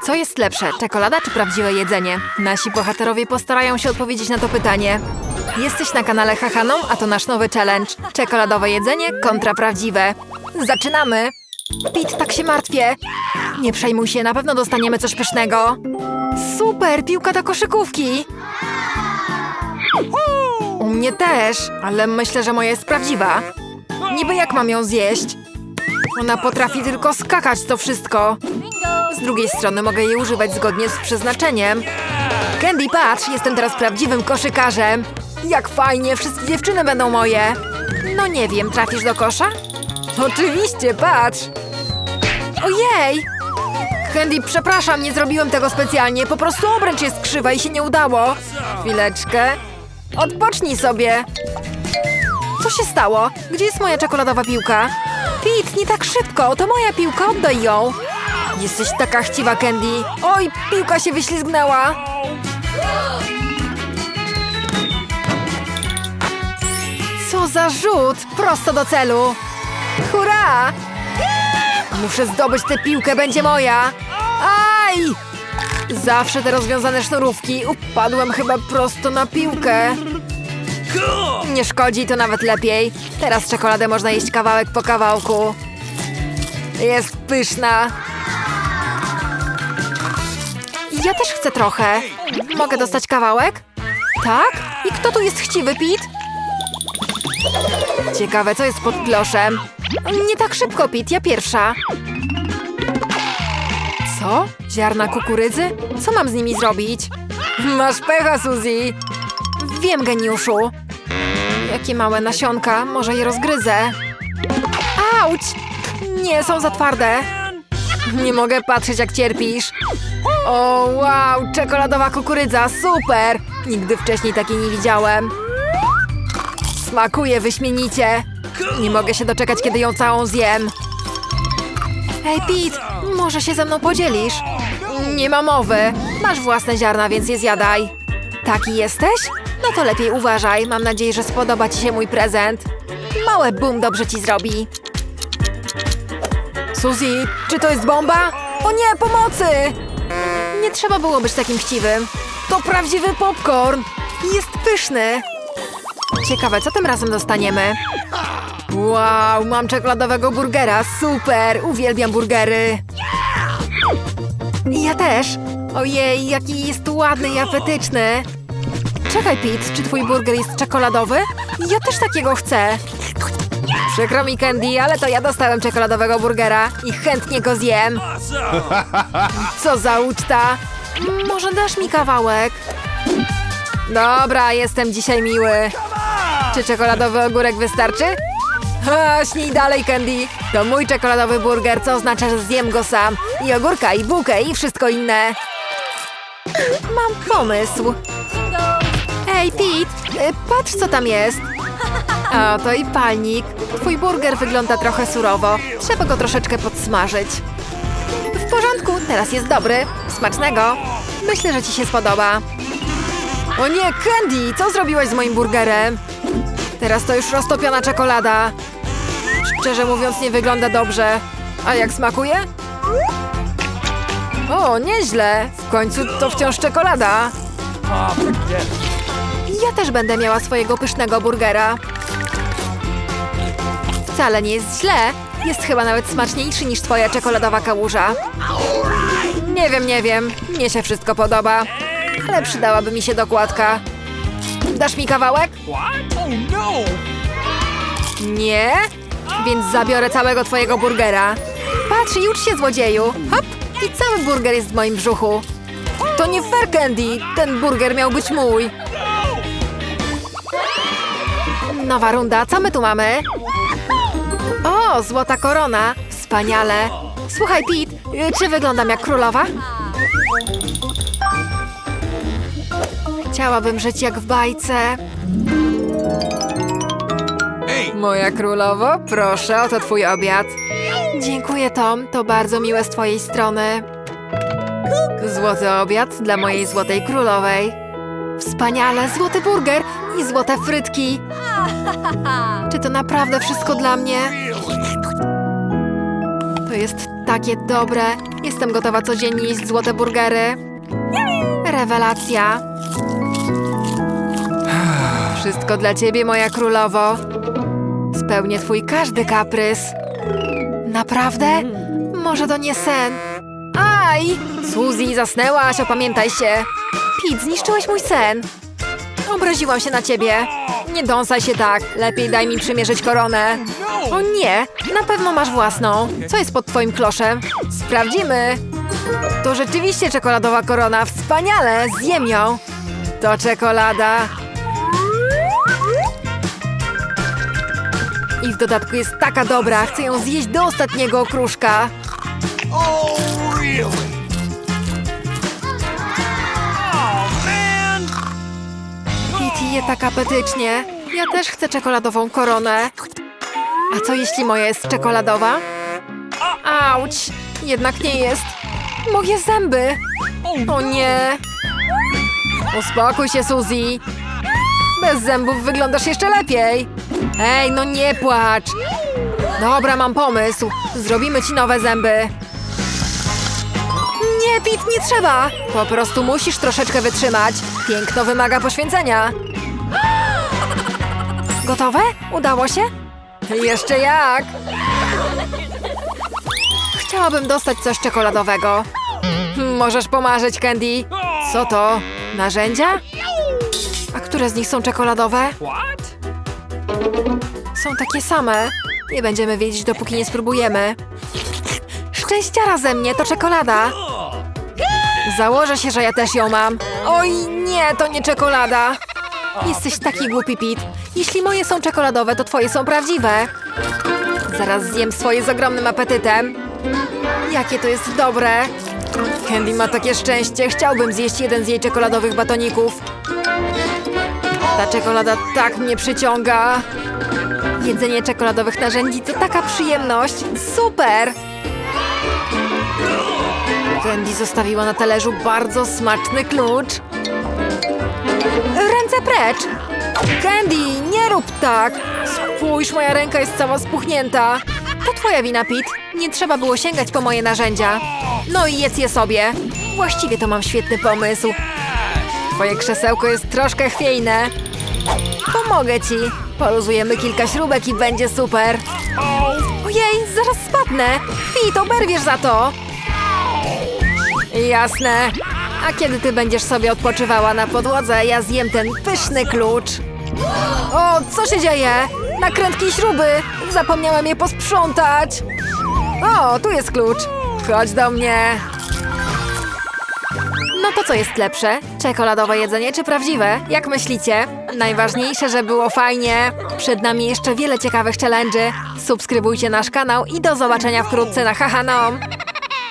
Co jest lepsze, czekolada czy prawdziwe jedzenie? Nasi bohaterowie postarają się odpowiedzieć na to pytanie. Jesteś na kanale Hahaną, a to nasz nowy challenge. Czekoladowe jedzenie kontra prawdziwe. Zaczynamy! Pit, tak się martwię. Nie przejmuj się, na pewno dostaniemy coś pysznego. Super, piłka do koszykówki. U mnie też, ale myślę, że moja jest prawdziwa. Niby jak mam ją zjeść? Ona potrafi tylko skakać to wszystko. Z drugiej strony mogę jej używać zgodnie z przeznaczeniem. Candy, patrz, jestem teraz prawdziwym koszykarzem. Jak fajnie, wszystkie dziewczyny będą moje. No nie wiem, trafisz do kosza? Oczywiście, patrz. Ojej! Candy, przepraszam, nie zrobiłem tego specjalnie. Po prostu obręcz jest krzywa i się nie udało. Chwileczkę. Odpocznij sobie. Co się stało? Gdzie jest moja czekoladowa piłka? Pete, nie tak szybko, to moja piłka, oddaj ją. Jesteś taka chciwa, Candy. Oj, piłka się wyślizgnęła. Co za rzut! Prosto do celu. Hurra! Muszę zdobyć tę piłkę, będzie moja. Aj! Zawsze te rozwiązane sznurówki. Upadłem chyba prosto na piłkę. Nie szkodzi, to nawet lepiej. Teraz czekoladę można jeść kawałek po kawałku. Jest pyszna. Ja też chcę trochę. Mogę dostać kawałek? Tak? I kto tu jest chciwy, Pit? Ciekawe, co jest pod kloszem. Nie tak szybko, Pit, ja pierwsza. Co? Ziarna kukurydzy? Co mam z nimi zrobić? Masz pecha, Suzy. Wiem, geniuszu. Jakie małe nasionka, może je rozgryzę. Auć! Nie, są za twarde. Nie mogę patrzeć, jak cierpisz. O, wow, czekoladowa kukurydza, super! Nigdy wcześniej takiej nie widziałem. Smakuje wyśmienicie. Nie mogę się doczekać, kiedy ją całą zjem. Hej, Pete, może się ze mną podzielisz? Nie ma mowy. Masz własne ziarna, więc je zjadaj. Taki jesteś? No to lepiej uważaj. Mam nadzieję, że spodoba ci się mój prezent. Małe bum dobrze ci zrobi. Suzy, czy to jest bomba? O nie, pomocy! Nie trzeba było być takim chciwym. To prawdziwy popcorn. Jest pyszny. Ciekawe, co tym razem dostaniemy? Wow, mam czekoladowego burgera. Super, uwielbiam burgery. Ja też. Ojej, jaki jest ładny i apetyczny. Czekaj, Pete, czy twój burger jest czekoladowy? Ja też takiego chcę. Przykro mi, Candy, ale to ja dostałem czekoladowego burgera i chętnie go zjem. Co za uczta. Może dasz mi kawałek? Dobra, jestem dzisiaj miły. Czy czekoladowy ogórek wystarczy? Ha, śnij dalej, Candy. To mój czekoladowy burger, co oznacza, że zjem go sam. I ogórka, i bułkę, i wszystko inne. Mam pomysł. Ej, Pete, patrz co tam jest. O, to i palnik. Twój burger wygląda trochę surowo. Trzeba go troszeczkę podsmażyć. W porządku, teraz jest dobry. Smacznego. Myślę, że ci się spodoba. O nie, Candy, co zrobiłaś z moim burgerem? Teraz to już roztopiona czekolada. Szczerze mówiąc, nie wygląda dobrze. A jak smakuje? O, nieźle. W końcu to wciąż czekolada. Ja też będę miała swojego pysznego burgera. Wcale nie jest źle. Jest chyba nawet smaczniejszy niż twoja czekoladowa kałuża. Nie wiem, nie wiem. Mnie się wszystko podoba. Ale przydałaby mi się dokładka. Dasz mi kawałek? Nie? Więc zabiorę całego twojego burgera. Patrz, już się złodzieju. Hop! I cały burger jest w moim brzuchu. To nie fair, Candy. Ten burger miał być mój. Nowa runda. Co my tu mamy? O, złota korona. Wspaniale. Słuchaj, Pete, y, czy wyglądam jak królowa? Chciałabym żyć jak w bajce. Moja królowo, proszę, oto twój obiad. Dziękuję, Tom, to bardzo miłe z twojej strony. Złoty obiad dla mojej złotej królowej. Wspaniale, złoty burger i złote frytki. Czy to naprawdę wszystko dla mnie? To jest Takie dobre. Jestem gotowa codziennie jeść złote burgery. Rewelacja. Wszystko dla ciebie, moja królowo. Spełnię twój każdy kaprys. Naprawdę? Może to nie sen. Aj! Suzy, zasnęłaś, opamiętaj się. Pete, zniszczyłeś mój sen. Obraziłam się na ciebie. Nie dąsaj się tak. Lepiej daj mi przymierzyć koronę. O nie, na pewno masz własną. Co jest pod twoim kloszem? Sprawdzimy. To rzeczywiście czekoladowa korona. Wspaniale, zjem ją. To czekolada. I w dodatku jest taka dobra, chcę ją zjeść do ostatniego okruszka. Oh, really? Je tak apetycznie. Ja też chcę czekoladową koronę. A co jeśli moja jest czekoladowa? Auć! Jednak nie jest. Moje zęby! O nie! Uspokój się, Suzy. Bez zębów wyglądasz jeszcze lepiej. Ej, no nie płacz. Dobra, mam pomysł. Zrobimy ci nowe zęby. Nie, Pit, nie trzeba. Po prostu musisz troszeczkę wytrzymać. Piękno wymaga poświęcenia. Gotowe? Udało się? Jeszcze jak? Chciałabym dostać coś czekoladowego. Hmm, Możesz pomarzyć, Candy. Co to? Narzędzia? A które z nich są czekoladowe? Są takie same. Nie będziemy wiedzieć, dopóki nie spróbujemy. Szczęściara ze mnie, to czekolada. Założę się, że ja też ją mam. Oj, nie, to nie czekolada. Jesteś taki głupi, Pete. Jeśli moje są czekoladowe, to twoje są prawdziwe. Zaraz zjem swoje z ogromnym apetytem. Jakie to jest dobre. Candy ma takie szczęście. Chciałbym zjeść jeden z jej czekoladowych batoników. Ta czekolada tak mnie przyciąga. Jedzenie czekoladowych narzędzi to taka przyjemność. Super! Candy zostawiła na talerzu bardzo smaczny klucz. Ręce precz! Candy, nie rób tak! Spójrz, moja ręka jest cała spuchnięta. To twoja wina, Pete. Nie trzeba było sięgać po moje narzędzia. No i jedz je sobie. Właściwie to mam świetny pomysł. Twoje krzesełko jest troszkę chwiejne. Pomogę ci. Poluzujemy kilka śrubek i będzie super. Ojej, zaraz spadnę. Pete, oberwiesz za to. Jasne. A kiedy ty będziesz sobie odpoczywała na podłodze, ja zjem ten pyszny klucz. O, co się dzieje? Nakrętki i śruby. Zapomniałem je posprzątać. O, tu jest klucz. Chodź do mnie. No to co jest lepsze? Czekoladowe jedzenie czy prawdziwe? Jak myślicie? Najważniejsze, że było fajnie. Przed nami jeszcze wiele ciekawych challenge'y. Subskrybujcie nasz kanał i do zobaczenia wkrótce na Hahanom.